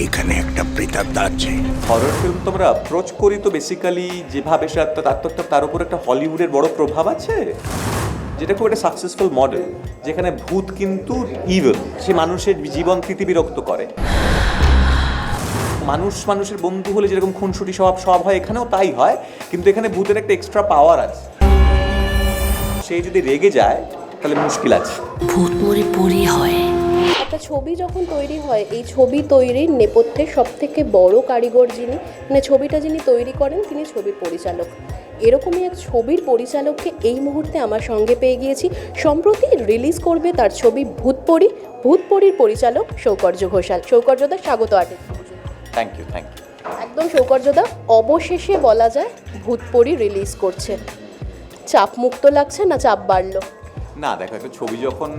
এখানে একটা প্রেতাত্মা আছে হরর ফিল্ম তোমরা অ্যাপ্রোচ করি তো বেসিক্যালি যেভাবে সে আত্ম- তার তো একটা- তার উপর একটা হলিউডের বড় প্রভাব আছে? যেটা খুব একটা সাকসেসফুল মডেল যেখানে ভূত কিন্তু ইভেল সে মানুষের জীবন তৃতি বিরক্ত করে। মানুষ মানুষের বন্ধু হলে যেরকম খুনসুটি স্বভাব সব হয় এখানেও তাই হয় কিন্তু এখানে ভূতের একটা এক্সট্রা পাওয়ার আছে। সে যদি রেগে যায় তাহলে মুশকিল আছে। ভূত মরে পরি হয়। একটা ছবি যখন তৈরি হয় এই ছবি তৈরির নেপথ্যে সব থেকে বড় কারিগর যিনি মানে ছবিটা যিনি তৈরি করেন তিনি ছবির পরিচালক। এরকমই এক ছবির পরিচালককে এই মুহূর্তে আমার সঙ্গে পেয়ে গিয়েছি। সম্প্রতি রিলিজ করবে তার ছবি ভূতপরি ভূতপরির পরিচালক সৌকর্য ঘোষাল। সৌকর্যদা স্বাগত আটে থ্যাংক ইউ থ্যাংক ইউ একদম সৌকর্যদা অবশেষে বলা যায় ভূতপরি রিলিজ করছে। চাপ মুক্ত লাগছে না চাপ বাড়লো? না, দেখো, একটা ছবি যখন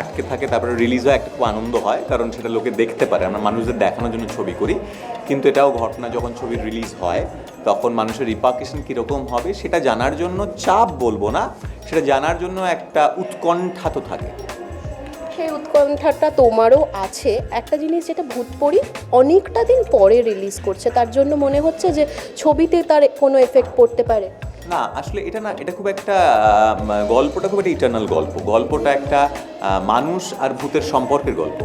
আটকে থাকে, তারপরে রিলিজ হয়, একটা খুব আনন্দ হয়, কারণ সেটা লোকে দেখতে পারে। আমরা মানুষদের দেখানোর জন্য ছবি করি, কিন্তু এটাও ঘটনা যখন ছবি রিলিজ হয়, তখন মানুষের রিপার্কেশন কীরকম হবে, সেটা জানার জন্য চাপ বলব না, সেটা জানার জন্য একটা উৎকণ্ঠা তো থাকে। সেই উৎকণ্ঠাটা তোমারও আছে। একটা জিনিস যেটা ভূতপরি অনেকটা দিন পরে রিলিজ করছে, তার জন্য মনে হচ্ছে যে ছবিতে তার কোনো এফেক্ট পড়তে পারে। না, আসলে এটা না, এটা খুব একটা গল্পটা খুব একটা ইটার্নাল গল্প। গল্পটা একটা মানুষ আর ভূতের সম্পর্কের গল্প।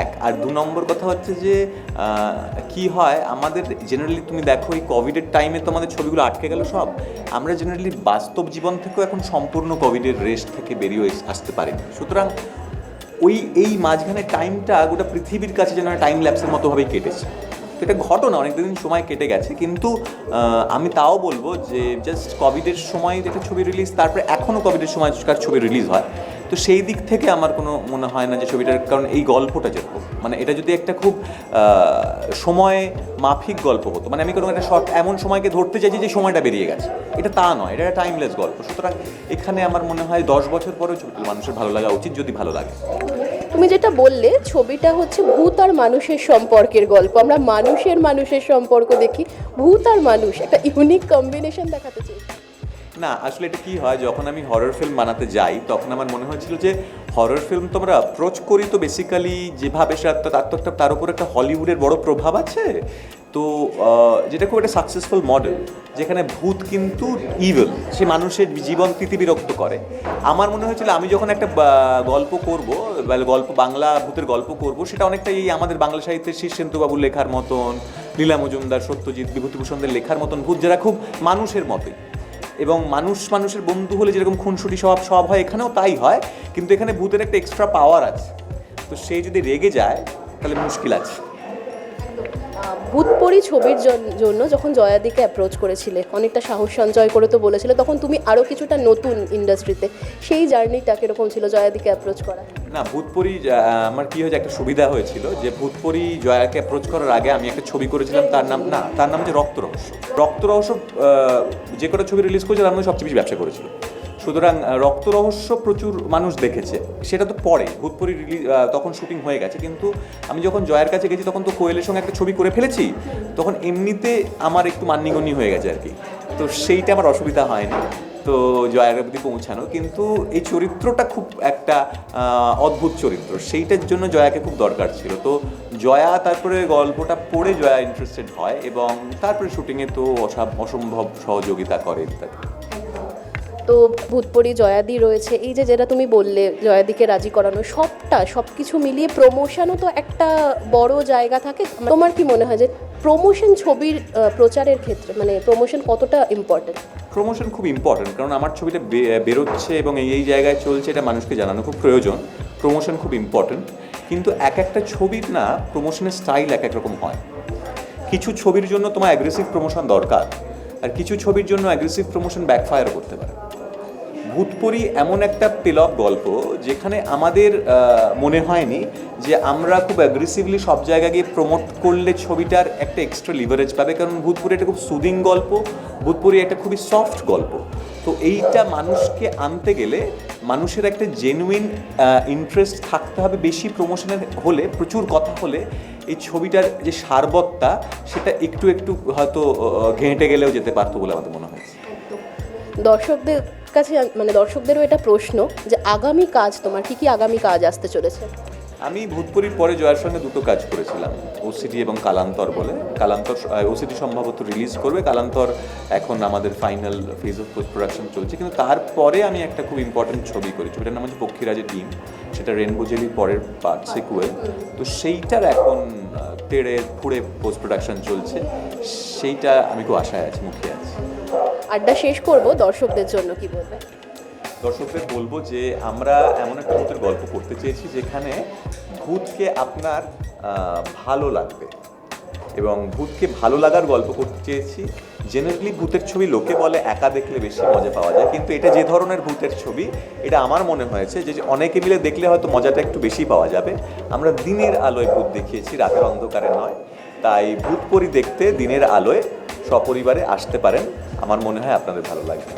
এক, আর দু নম্বর কথা হচ্ছে যে কি হয়, আমাদের জেনারেলি তুমি দেখো এই কোভিডের টাইমে তো আমাদের ছবিগুলো আটকে গেল সব। আমরা জেনারেলি বাস্তব জীবন থেকেও এখন সম্পূর্ণ কোভিডের রেস্ট থেকে বেরিয়ে আসতে পারিনি। সুতরাং ওই, এই মাঝখানে টাইমটা গোটা পৃথিবীর কাছে যেন টাইম ল্যাপসের মতোভাবেই কেটেছে। এটা ঘটনা, অনেকদিন সময় কেটে গেছে। কিন্তু আমি তাও বলব যে জাস্ট কোভিডের সময় একটা ছবি রিলিজ তারপরে এখনও কোভিডের সময় সময়কার ছবি রিলিজ হয়, তো সেই দিক থেকে আমার কোনো মনে হয় না যে ছবিটার কারণ এই গল্পটা যেরকম মানে এটা যদি একটা খুব সময় মাফিক গল্প হতো মানে আমি কোনো একটা শর্ট এমন সময়কে ধরতে চাইছি যে সময়টা বেরিয়ে গেছে। এটা তা নয়, এটা একটা টাইমলেস গল্প। সুতরাং এখানে আমার মনে হয় দশ বছর পরেও ছবিটা মানুষের ভালো লাগা উচিত, যদি ভালো লাগে। তুমি যেটা বললে, ছবিটা হচ্ছে ভূত আর মানুষের সম্পর্কের গল্প। আমরা মানুষের মানুষের সম্পর্ক দেখি, ভূত আর মানুষ, একটা ইউনিক কম্বিনেশন দেখাতে চাই। না, আসলে এটা কী হয়, যখন আমি হরর ফিল্ম বানাতে যাই, তখন আমার মনে হয়েছিল যে হরর ফিল্ম তোমরা অ্যাপ্রোচ করি তো বেসিক্যালি যেভাবে সে তার তো একটা- তার উপর একটা হলিউডের বড় প্রভাব আছে। তো যেটা খুব একটা সাকসেসফুল মডেল যেখানে ভূত কিন্তু ইভেল সে মানুষের জীবন বিরক্ত করে। আমার মনে হয়েছিল আমি যখন একটা গল্প করব গল্প, বাংলা ভূতের গল্প করব, সেটা অনেকটা এই আমাদের বাংলা সাহিত্যের শীর্ষেন্দু বাবুর লেখার মতন লীলা মজুমদার, সত্যজিৎ, বিভূতিভূষণদের লেখার মতন ভূত, যারা খুব মানুষের মতোই। এবং মানুষ, মানুষের বন্ধু হলে যেরকম খুনসুটি স্বভাব সব হয়, এখানেও তাই হয়, কিন্তু এখানে ভূতের একটা এক্সট্রা পাওয়ার আছে। তো সে যদি রেগে যায়, তাহলে মুশকিল আছে। ভূতপরি ছবির জন্য যখন জয়াদিকে অ্যাপ্রোচ করেছিলে, অনেকটা সাহস সঞ্চয় করে তো বলেছিলে, তখন তুমি আরও কিছুটা নতুন ইন্ডাস্ট্রিতে সেই জার্নিটা কীরকম ছিল জয়াদিকে অ্যাপ্রোচ করা? না ভূতপুরি আমার কি হয়েছে, একটা সুবিধা হয়েছিল যে ভূতপুরি জয়াকে অ্যাপ্রোচ করার আগে আমি একটা ছবি করেছিলাম, তার নাম, না, তার নাম হচ্ছে রক্ত রহস্য। রক্ত রহস্য যে কটা ছবি রিলিজ করেছে তার মধ্যে সবচেয়ে বেশি ব্যবসা করেছিল। সুতরাং রক্ত রহস্য প্রচুর মানুষ দেখেছে। সেটা তো পরে, ভূতপুরি রিলিজ তখন শুটিং হয়ে গেছে। কিন্তু আমি যখন জয়ের কাছে গেছি, তখন তো কোয়েলের সঙ্গে একটা ছবি করে ফেলেছি, তখন এমনিতে আমার একটু মান্যগণ্য হয়ে গেছে আর কি। তো সেইটা আমার অসুবিধা হয়নি, তো জয়ার অবধি পৌঁছানো। কিন্তু এই চরিত্রটা খুব একটা অদ্ভুত চরিত্র। সেইটার জন্য জয়াকে খুব দরকার ছিল। তো জয়া তারপরে গল্পটা পড়ে জয়া ইন্টারেস্টেড হয় এবং তারপরে শুটিংয়ে তো অসম্ভব সহযোগিতা করে ইত্যাদি তো ভূতপরি জয়াদি রয়েছে। এই যে যেটা তুমি বললে, জয়াদিকে রাজি করানো, সবটা সব কিছু মিলিয়ে প্রমোশনও তো একটা বড় জায়গা থাকে। তোমার কি মনে হয় যে প্রমোশন ছবির প্রচারের ক্ষেত্রে মানে প্রমোশন কতটা ইম্পর্টেন্ট প্রমোশন খুব ইম্পর্টেন্ট কারণ আমার ছবিটা বেরোচ্ছে এবং এই এই জায়গায় চলছে এটা মানুষকে জানানো খুব প্রয়োজন। প্রমোশন খুব ইম্পর্টেন্ট কিন্তু এক একটা ছবির না প্রমোশনের স্টাইল এক এক রকম হয়। কিছু ছবির জন্য তোমার অ্যাগ্রেসিভ প্রমোশন দরকার, আর কিছু ছবির জন্য অ্যাগ্রেসিভ প্রমোশন ব্যাকফায়ার করতে পারে। ভূতপরি এমন একটা পেলব গল্প যেখানে আমাদের মনে হয়নি যে আমরা খুব অ্যাগ্রেসিভলি সব জায়গায় গিয়ে প্রমোট করলে ছবিটার একটা এক্সট্রা লিভারেজ পাবে। কারণ ভূতপুরি একটা খুব সুদিং গল্প, ভূতপুরি একটা খুবই সফট গল্প। তো এইটা মানুষকে আনতে গেলে মানুষের একটা জেনুইন ইন্টারেস্ট থাকতে হবে বেশি প্রমোশনের হলে, প্রচুর কথা হলে এই ছবিটার যে সারবত্তা, সেটা একটু একটু হয়তো ঘেঁটে গেলেও যেতে পারতো বলে আমাদের মনে হয়েছে দর্শকদের কাছে মানে দর্শকদেরও এটা প্রশ্ন যে আগামী কাজ তোমার, কি কি আগামী কাজ আসতে চলেছে? আমি ভূতপুরির পরে জয়ার সঙ্গে দুটো কাজ করেছিলাম ওসিডি এবং কালান্তর বলে। কালান্তর ওসিডি সম্ভবত রিলিজ করবে। কালান্তর এখন আমাদের final phase of post production চলছে। কিন্তু তারপরে আমি একটা খুব ইম্পর্টেন্ট ছবি করি ছবিটার নাম হচ্ছে পক্ষীরাজের ডিম। সেটা রেনবো জেলির পরের পার্ট সিকুয়েল তো সেইটার এখন তেড়ে ফুড়ে পোস্ট প্রোডাকশন চলছে। সেইটা আমি খুব আশায় আছি, মুখে আছি। আড্ডা শেষ করব দর্শকদের জন্য, কি বলবে দর্শকদের বলব যে আমরা এমন একটা ভূতের গল্প করতে চেয়েছি যেখানে ভূতকে আপনার ভালো লাগবে। এবং ভূতকে ভালো লাগার গল্প করতে চেয়েছি। জেনারেলি ভূতের ছবি লোকে বলে একা দেখলে বেশি মজা পাওয়া যায়, কিন্তু এটা যে ধরনের ভূতের ছবি, এটা আমার মনে হয়েছে যে যে অনেকে মিলে দেখলে হয়তো মজাটা একটু বেশি পাওয়া যাবে। আমরা দিনের আলোয় ভূত দেখিয়েছি, রাতের অন্ধকারে নয়। তাই ভূত পরি দেখতে দিনের আলোয় সপরিবারে আসতে পারেন। আমার মনে হয় আপনাদের ভালো লাগবে।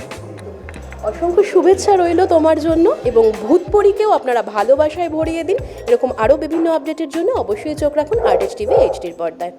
অসংখ্য শুভেচ্ছা রইল তোমার জন্য এবং ভূতপরীকেও আপনারা ভালোবাসায় ভরিয়ে দিন। এরকম আরও বিভিন্ন আপডেটের জন্য অবশ্যই চোখ রাখুন আর্টিস্ট টিভি এইচডির পর্দায়।